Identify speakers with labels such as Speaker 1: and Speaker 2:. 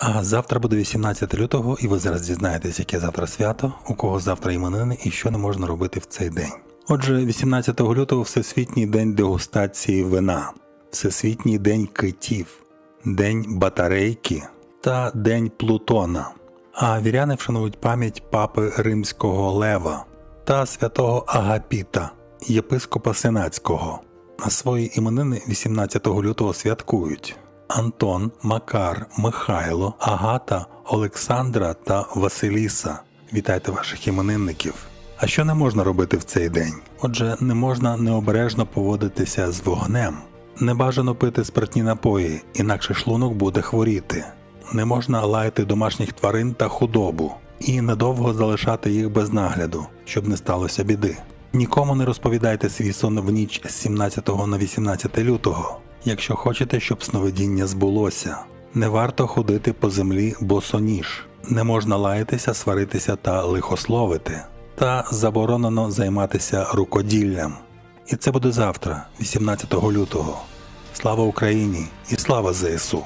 Speaker 1: А завтра буде 18 лютого, і ви зараз дізнаєтесь, яке завтра свято, у кого завтра іменини і що не можна робити в цей день. Отже, 18 лютого Всесвітній день дегустації вина, Всесвітній день китів, День батарейки та День Плутона. А віряни вшанують пам'ять папи Римського Лева та святого Агапіта, єпископа Сенацького. А свої іменини 18 лютого святкують Антон, Макар, Михайло, Агата, Олександра та Василіса. Вітайте ваших іменинників. А що не можна робити в цей день? Отже, не можна необережно поводитися з вогнем. Не бажано пити спиртні напої, інакше шлунок буде хворіти. Не можна лаяти домашніх тварин та худобу і недовго залишати їх без нагляду, щоб не сталося біди. Нікому не розповідайте свій сон в ніч з 17 на 18 лютого, якщо хочете, щоб сновидіння збулося. Не варто ходити по землі босоніж, не можна лаятися, сваритися та лихословити, та заборонено займатися рукоділлям. І це буде завтра, 18 лютого. Слава Україні і слава ЗСУ!